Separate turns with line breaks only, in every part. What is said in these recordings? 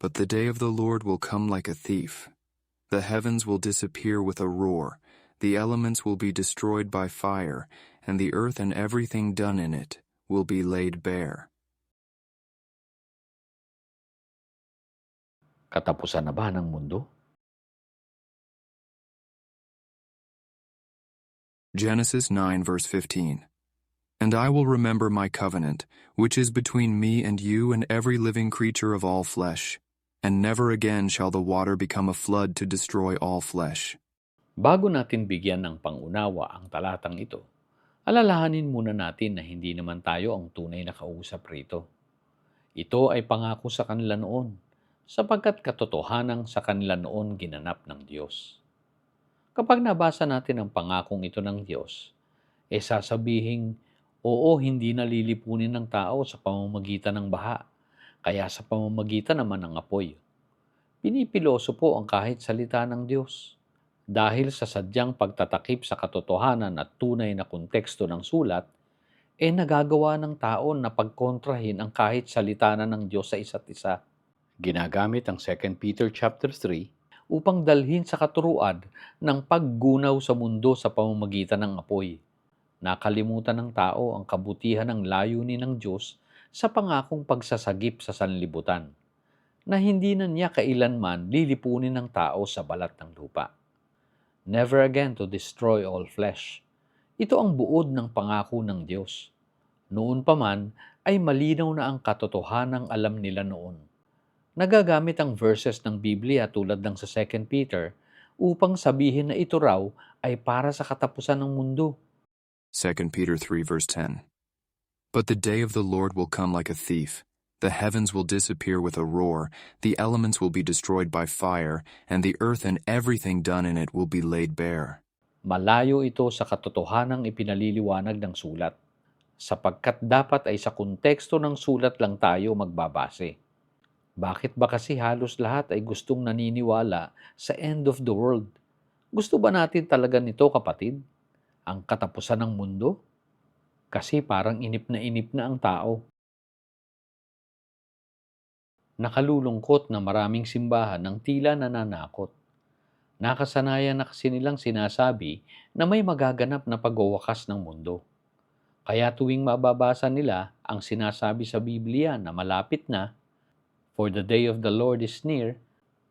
But the day of the Lord will come like a thief. The heavens will disappear with a roar, the elements will be destroyed by fire, and the earth and everything done in it will be laid bare.
Katapusan na ba ng mundo?
Genesis 9, verse 15. And I will remember my covenant, which is between me and you and every living creature of all flesh. And never again shall the water become a flood to destroy all flesh.
Bago natin bigyan ng pangunawa ang talatang ito, alalahanin muna natin na hindi naman tayo ang tunay na kausap rito. Ito ay pangako sa kanila noon, sapagkat katotohanan sa kanila noon ginanap ng Diyos. Kapag nabasa natin ang pangakong ito ng Diyos, e sasabihing, oo, hindi nalilipunin ng tao sa pamamagitan ng baha, kaya sa pamamagitan naman ng apoy. Pinipiloso po ang kahit salita ng Diyos. Dahil sa sadyang pagtatakip sa katotohanan at tunay na konteksto ng sulat, e nagagawa ng tao na pagkontrahin ang kahit salita na ng Diyos sa isa't isa. Ginagamit ang 2 Peter chapter 3 upang dalhin sa katuruan ng paggunaw sa mundo sa pamamagitan ng apoy. Nakalimutan ng tao ang kabutihan ng layunin ng Diyos sa pangakong pagsasagip sa sanlibutan, na hindi na niya kailanman lilipunin ng tao sa balat ng lupa. Never again to destroy all flesh. Ito ang buod ng pangako ng Diyos. Noon pa man ay malinaw na ang katotohanang alam nila noon nagagamit ang verses ng Biblia tulad ng sa 2 Peter upang sabihin na ito raw ay para sa katapusan ng mundo.
2 Peter 3, verse 10. But the day of the Lord will come like a thief. The heavens will disappear with a roar, the elements will be destroyed by fire, and the earth and everything done in it will be laid bare.
Malayo ito sa katotohanang ipinaliliwanag ng sulat, sapagkat dapat ay sa konteksto ng sulat lang tayo magbabase. Bakit ba kasi halos lahat ay gustong naniniwala sa end of the world? Gusto ba natin talaga nito kapatid? Ang katapusan ng mundo? Kasi parang inip na inip na ang tao. Nakalulungkot na maraming simbahan ng tila nananakot. Nakasanayan na kasi nilang sinasabi na may magaganap na pagwawakas ng mundo. Kaya tuwing mababasa nila ang sinasabi sa Biblia na malapit na, for the day of the Lord is near,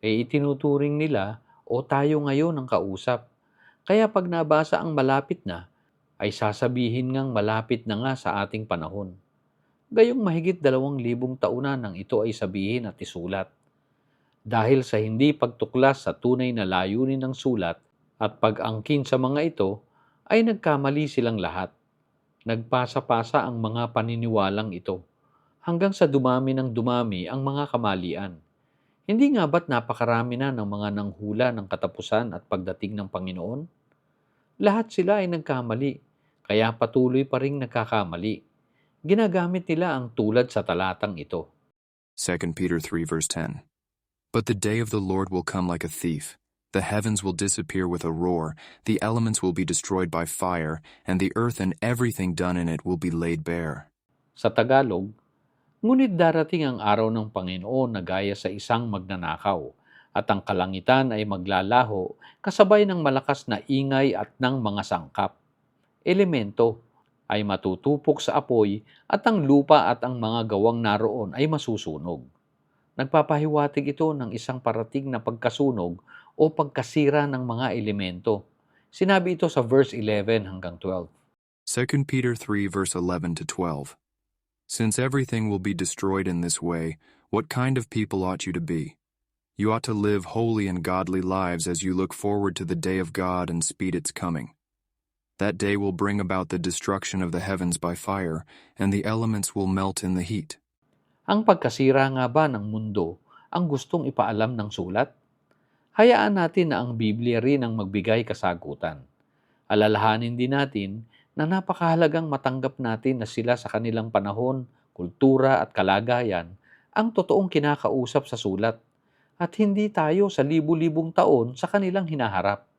eh itinuturing nila o tayo ngayon ang kausap. Kaya pag nabasa ang malapit na, ay sasabihin ngang malapit na nga sa ating panahon. Gayong mahigit dalawang libong tauna nang ito ay sabihin at isulat. Dahil sa hindi pagtuklas sa tunay na layunin ng sulat at pag-angkin sa mga ito, ay nagkamali silang lahat. Nagpasa-pasa ang mga paniniwalang ito hanggang sa dumami ng dumami ang mga kamalian. Hindi nga ba't napakarami na ng mga nanghula ng katapusan at pagdating ng Panginoon? Lahat sila ay nagkamali, kaya patuloy pa rin nagkakamali. Ginagamit nila ang tulad sa talatang ito.
2 Peter 3, verse 10. But the day of the Lord will come like a thief. The heavens will disappear with a roar, the elements will be destroyed by fire, and the earth and everything done in it will be laid bare.
Sa Tagalog, Ngunit darating ang araw ng Panginoon na gaya sa isang magnanakaw, at ang kalangitan ay maglalaho kasabay ng malakas na ingay at ng mga sangkap. Elemento ay matutupok sa apoy at ang lupa at ang mga gawang naroon ay masusunog. Nagpapahiwatig ito ng isang parating na pagkasunog o pagkasira ng mga elemento. Sinabi ito sa verse 11 hanggang 12.
2 Peter 3, verse 11 to 12. Since everything will be destroyed in this way, what kind of people ought you to be? You ought to live holy and godly lives as you look forward to the day of God and speed its coming. That day will bring about the destruction of the heavens by fire, and the elements will melt in the heat.
Ang pagkasira nga ba ng mundo ang gustong ipaalam ng sulat? Hayaan natin na ang Biblia rin ang magbigay kasagutan. Alalahanin din natin na napakahalagang matanggap natin na sila sa kanilang panahon, kultura at kalagayan ang totoong kinakausap sa sulat at hindi tayo sa libu-libong taon sa kanilang hinaharap.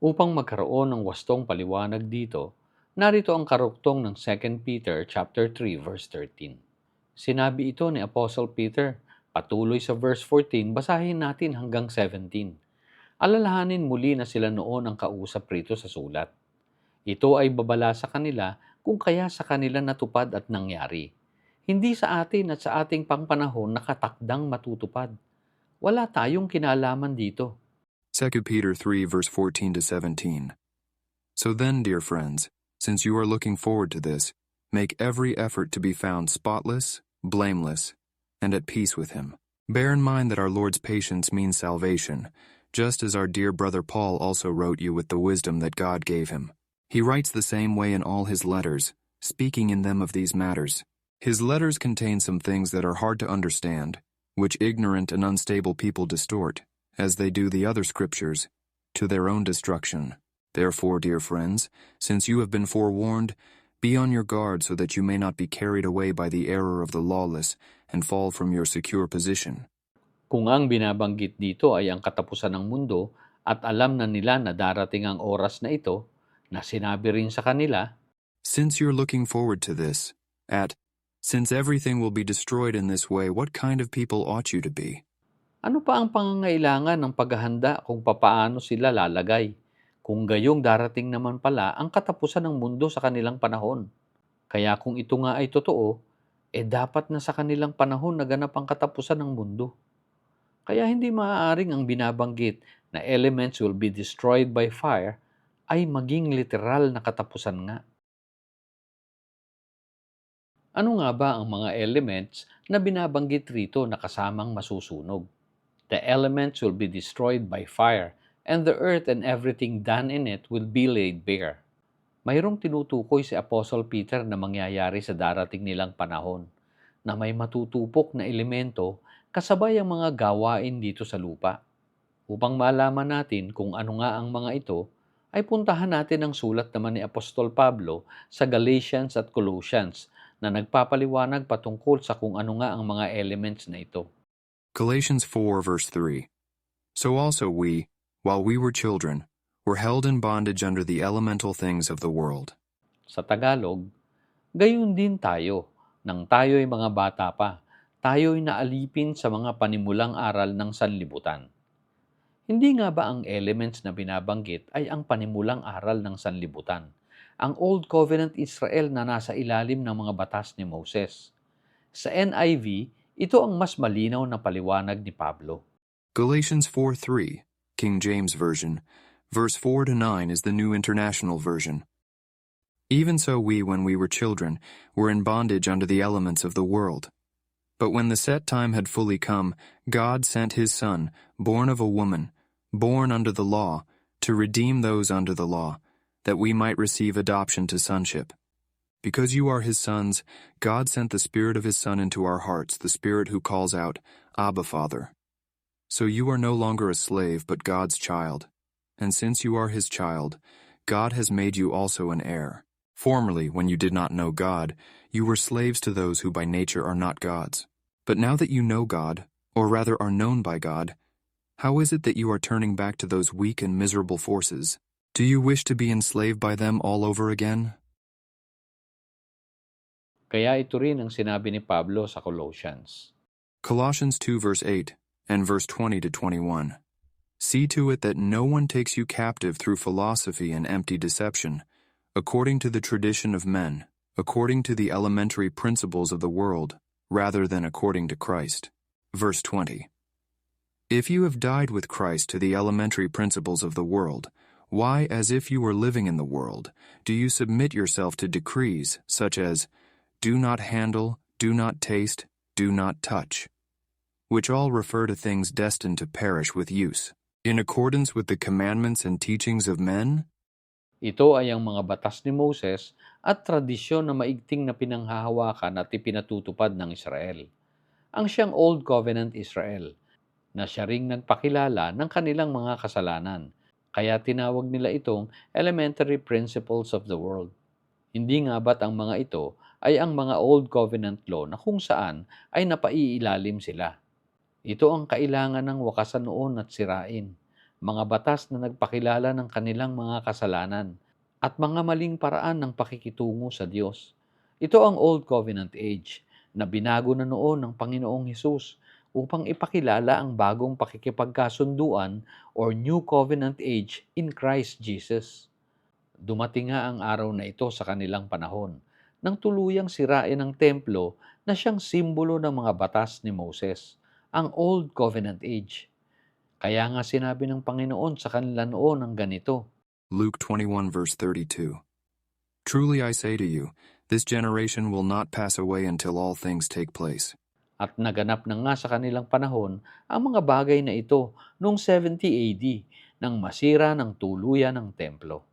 Upang magkaroon ng wastong paliwanag dito, narito ang karuktong ng 2 Peter chapter 3 verse 13. Sinabi ito ni Apostle Peter. Patuloy sa verse 14, basahin natin hanggang 17. Alalahanin muli na sila noon ang kausap rito sa sulat. Ito ay babala sa kanila kung kaya sa kanila natupad at nangyari. Hindi sa atin at sa ating pangpanahon nakatakdang matutupad. Wala tayong kinalaman dito.
2 Peter 3, verse 14 to 17. So then, dear friends, since you are looking forward to this, make every effort to be found spotless, blameless, and at peace with him. Bear in mind that our Lord's patience means salvation, just as our dear brother Paul also wrote you with the wisdom that God gave him. He writes the same way in all his letters, speaking in them of these matters. His letters contain some things that are hard to understand, which ignorant and unstable people distort, as they do the other scriptures, to their own destruction. Therefore, dear friends, since you have been forewarned, be on your guard so that you may not be carried away by the error of the lawless and fall from your secure position.
Kung ang binabanggit dito ay ang katapusan ng mundo at alam na nila na darating ang oras na ito, na sinabi rin sa kanila,
Since you're looking forward to this, at since everything will be destroyed in this way, what kind of people ought you to be?
Ano pa ang pangangailangan ng paghahanda kung papaano sila lalagay? Kung gayong darating naman pala ang katapusan ng mundo sa kanilang panahon. Kaya kung ito nga ay totoo, eh dapat na sa kanilang panahon naganap ang katapusan ng mundo. Kaya hindi maaaring ang binabanggit na elements will be destroyed by fire ay maging literal na katapusan nga. Ano nga ba ang mga elements na binabanggit rito na kasamang masusunog? The elements will be destroyed by fire, and the earth and everything done in it will be laid bare. Mayroong tinutukoy si Apostle Peter na mangyayari sa darating nilang panahon, na may matutupok na elemento kasabay ang mga gawain dito sa lupa. Upang malaman natin kung ano nga ang mga ito, ay puntahan natin ang sulat naman ni Apostol Pablo sa Galatians at Colossians na nagpapaliwanag patungkol sa kung ano nga ang mga elements na ito.
Galatians 4, verse 3. So also we, while we were children, were held in bondage under the elemental things of the world.
Sa Tagalog, gayon din tayo, nang tayo'y mga bata pa, tayo'y naalipin sa mga panimulang aral ng sanlibutan. Hindi nga ba ang elements na binabanggit ay ang panimulang aral ng sanlibutan? Ang Old Covenant Israel na nasa ilalim ng mga batas ni Moses. Sa NIV, ito ang mas malinaw na paliwanag ni Pablo.
Galatians 4:3, King James Version, verse 4 to 9 is the New International Version. Even so we when we were children were in bondage under the elements of the world. But when the set time had fully come, God sent his son, born of a woman, born under the law, to redeem those under the law, that we might receive adoption to sonship. Because you are his sons, God sent the Spirit of his Son into our hearts, the Spirit who calls out, Abba, Father. So you are no longer a slave, but God's child. And since you are his child, God has made you also an heir. Formerly, when you did not know God, you were slaves to those who by nature are not God's. But now that you know God, or rather are known by God, how is it that you are turning back to those weak and miserable forces? Do you wish to be enslaved by them all over again?
Kaya ito rin ang sinabi ni Pablo sa Colossians.
Colossians 2 verse 8 and verse 20 to 21. See to it that no one takes you captive through philosophy and empty deception, according to the tradition of men, according to the elementary principles of the world, rather than according to Christ. Verse 20. If you have died with Christ to the elementary principles of the world, why, as if you were living in the world, do you submit yourself to decrees such as, do not handle, do not taste, do not touch, which all refer to things destined to perish with use, in accordance with the commandments and teachings of men?
Ito ay ang mga batas ni Moses at tradisyon na maigting na pinanghahawakan at ipinatutupad ng Israel. Ang siyang Old Covenant Israel, na siya ring nagpakilala ng kanilang mga kasalanan, kaya tinawag nila itong elementary principles of the world. Hindi nga ba't ang mga ito ay ang mga Old Covenant law na kung saan ay napaiilalim sila. Ito ang kailangan ng wakasan noon at sirain, mga batas na nagpakilala ng kanilang mga kasalanan at mga maling paraan ng pakikitungo sa Diyos. Ito ang Old Covenant Age na binago na noon ng Panginoong Hesus upang ipakilala ang bagong pakikipagkasunduan or New Covenant Age in Christ Jesus. Dumating nga ang araw na ito sa kanilang panahon nang tuluyang sirain ang templo na siyang simbolo ng mga batas ni Moses, ang Old Covenant Age. Kaya nga sinabi ng Panginoon sa kanila noon ang ganito,
Luke 21 verse 32. Truly I say to you, this generation will not pass away until all things take place.
At naganap na nga sa kanilang panahon ang mga bagay na ito noong 70 AD nang masira ng tuluyan ng templo.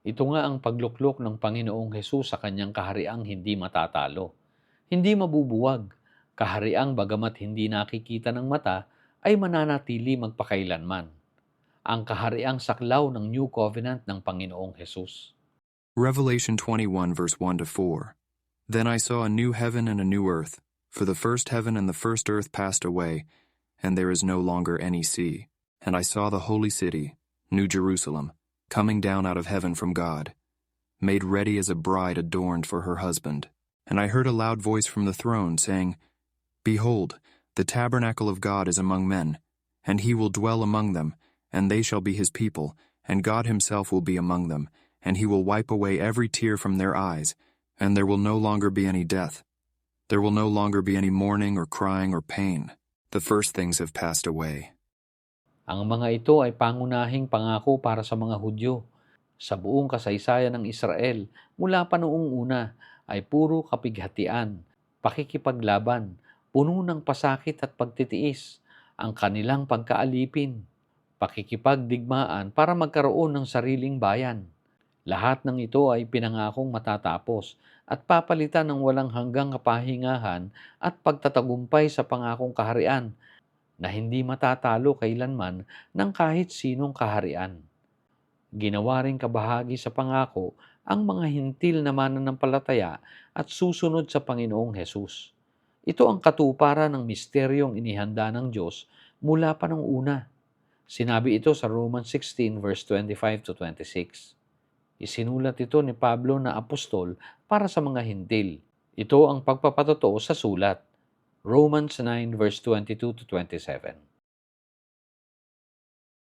Ito nga ang pagluklok ng Panginoong Hesus sa kanyang kahariang hindi matatalo. Hindi mabubuwag. Kahariang bagamat hindi nakikita ng mata ay mananatili magpakailanman. Ang kahariang saklaw ng New Covenant ng Panginoong Hesus.
Revelation 21 verse 1 to 4. Then I saw a new heaven and a new earth, for the first heaven and the first earth passed away, and there is no longer any sea. And I saw the holy city, New Jerusalem, coming down out of heaven from God, made ready as a bride adorned for her husband. And I heard a loud voice from the throne saying, Behold, the tabernacle of God is among men, and he will dwell among them, and they shall be his people, and God himself will be among them, and he will wipe away every tear from their eyes, and there will no longer be any death. There will no longer be any mourning or crying or pain. The first things have passed away.
Ang mga ito ay pangunahing pangako para sa mga Hudyo. Sa buong kasaysayan ng Israel, mula pa noong una, ay puro kapighatian, pakikipaglaban, puno ng pasakit at pagtitiis, ang kanilang pagkaalipin, pakikipagdigmaan para magkaroon ng sariling bayan. Lahat ng ito ay pinangakong matatapos at papalitan ng walang hanggang kapahingahan at pagtatagumpay sa pangakong kaharian na hindi matatalo kailanman ng kahit sinong kaharian. Ginawa rin kabahagi sa pangako ang mga hintil na mananampalataya at susunod sa Panginoong Hesus. Ito ang katuparan ng misteryong inihanda ng Diyos mula pa ng una. Sinabi ito sa Romans 16 verse 25 to 26. Isinulat ito ni Pablo na apostol para sa mga hintil. Ito ang pagpapatotoo sa sulat. Romans 9 verse 22 to 27.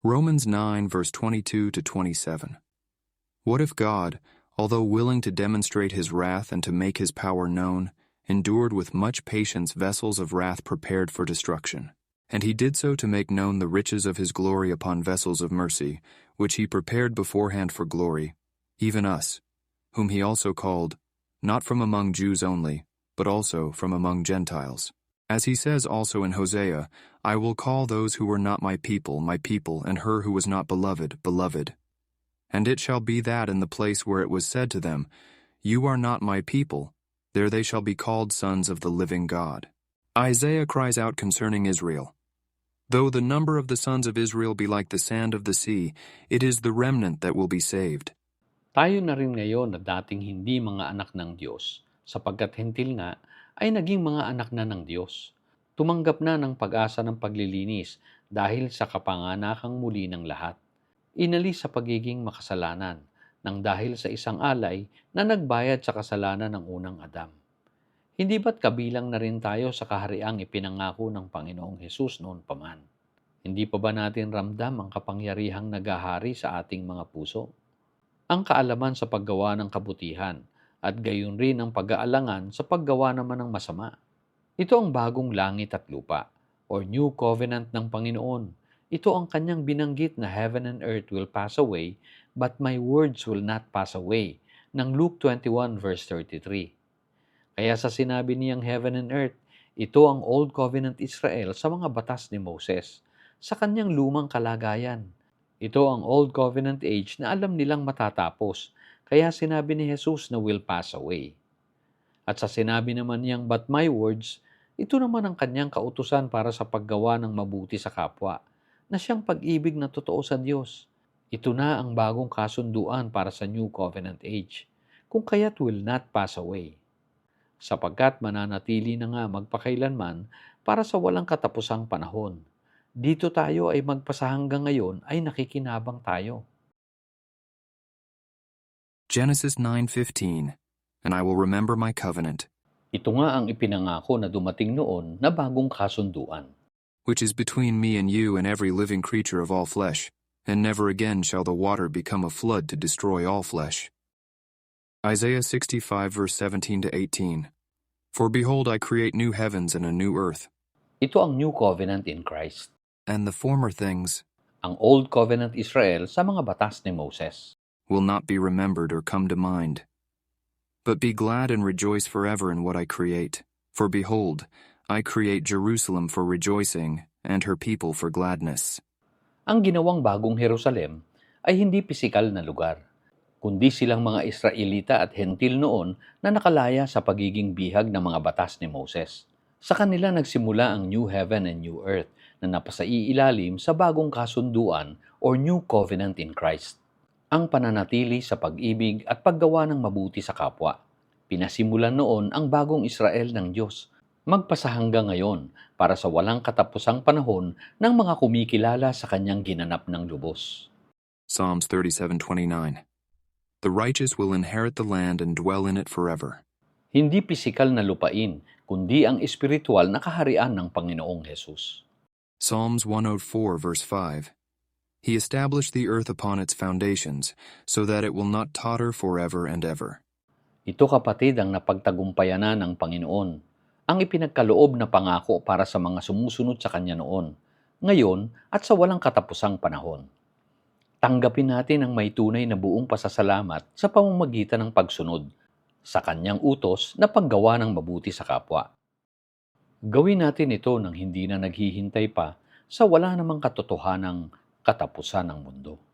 Romans 9, verse 22 to 27. What if God, although willing to demonstrate his wrath and to make his power known, endured with much patience vessels of wrath prepared for destruction? And he did so to make known the riches of his glory upon vessels of mercy, which he prepared beforehand for glory, even us, whom he also called, not from among Jews only, but also from among Gentiles. As he says also in Hosea, I will call those who were not my people, my people, and her who was not beloved, beloved. And it shall be that in the place where it was said to them, You are not my people, there they shall be called sons of the living God. Isaiah cries out concerning Israel Though the number of the sons of Israel be like the sand of the sea, it is the remnant that will be saved.
Tayo na rin ngayon na dating hindi mga anak ng Diyos, sapagkat hentil nga ay naging mga anak na ng Diyos. Tumanggap na ng pag-asa ng paglilinis dahil sa kapanganakang muli ng lahat. Inalis sa pagiging makasalanan nang dahil sa isang alay na nagbayad sa kasalanan ng unang Adam. Hindi ba't kabilang na rin tayo sa kahariang ipinangako ng Panginoong Hesus noon pa man? Hindi pa ba natin ramdam ang kapangyarihang nagahari sa ating mga puso? Ang kaalaman sa paggawa ng kabutihan at gayon rin ang pag-aalangan sa paggawa naman ng masama. Ito ang bagong langit at lupa or new covenant ng Panginoon. Ito ang kanyang binanggit na heaven and earth will pass away, but my words will not pass away, ng Luke 21 verse 33. Kaya sa sinabi niyang heaven and earth, ito ang Old Covenant Israel sa mga batas ni Moses, sa kanyang lumang kalagayan. Ito ang Old Covenant age na alam nilang matatapos, kaya sinabi ni Jesus na will pass away. At sa sinabi naman niyang, but my words, ito naman ang kanyang kautusan para sa paggawa ng mabuti sa kapwa, na siyang pag-ibig na totoo sa Diyos. Ito na ang bagong kasunduan para sa New Covenant Age, kung kaya't will not pass away. Sapagkat mananatili na nga magpakailanman para sa walang katapusang panahon. Dito tayo ay magpasa hanggang ngayon ay nakikinabang tayo.
Genesis 9:15 and I will remember my covenant,
Ito nga ang ipinangako na dumating noon na bagong kasunduan.
which is between me and you and every living creature of all flesh, and never again shall the water become a flood to destroy all flesh. Isaiah 65, verse 17 to 18. For behold, I create new heavens and a new earth,
Ito ang New Covenant in Christ.
and the former things
Ang Old Covenant Israel sa mga batas ni Moses.
Will not be remembered or come to mind. But be glad and rejoice forever in what I create. For behold, I create Jerusalem for rejoicing, and her people for gladness.
Ang ginawang bagong Jerusalem ay hindi pisikal na lugar, kundi silang mga Israelita at Hentil noon na nakalaya sa pagiging bihag ng mga batas ni Moses. Sa kanila nagsimula ang New Heaven and New Earth na napasaiilalim sa bagong kasunduan or New Covenant in Christ. Ang pananatili sa pag-ibig at paggawa ng mabuti sa kapwa. Pinasimulan noon ang bagong Israel ng Diyos magpasa hanggang ngayon para sa walang katapusang panahon ng mga kumikilala sa kanyang ginanap ng lubos.
Psalms 37:29. The righteous will inherit the land and dwell in it forever.
Hindi pisikal na lupain, kundi ang espiritual na kaharian ng Panginoong Hesus.
Psalms 104 verse 5. He established the earth upon its foundations, so that it will not totter forever and ever.
Ito kapatid ang napagtagumpayanan ng Panginoon, ang ipinagkaloob na pangako para sa mga sumusunod sa Kanya noon, ngayon at sa walang katapusang panahon. Tanggapin natin ang may tunay na buong pasasalamat sa pamamagitan ng pagsunod sa Kanyang utos na paggawa ng mabuti sa kapwa. Gawin natin ito nang hindi na naghihintay pa sa wala namang katotohanang katapusan ng mundo.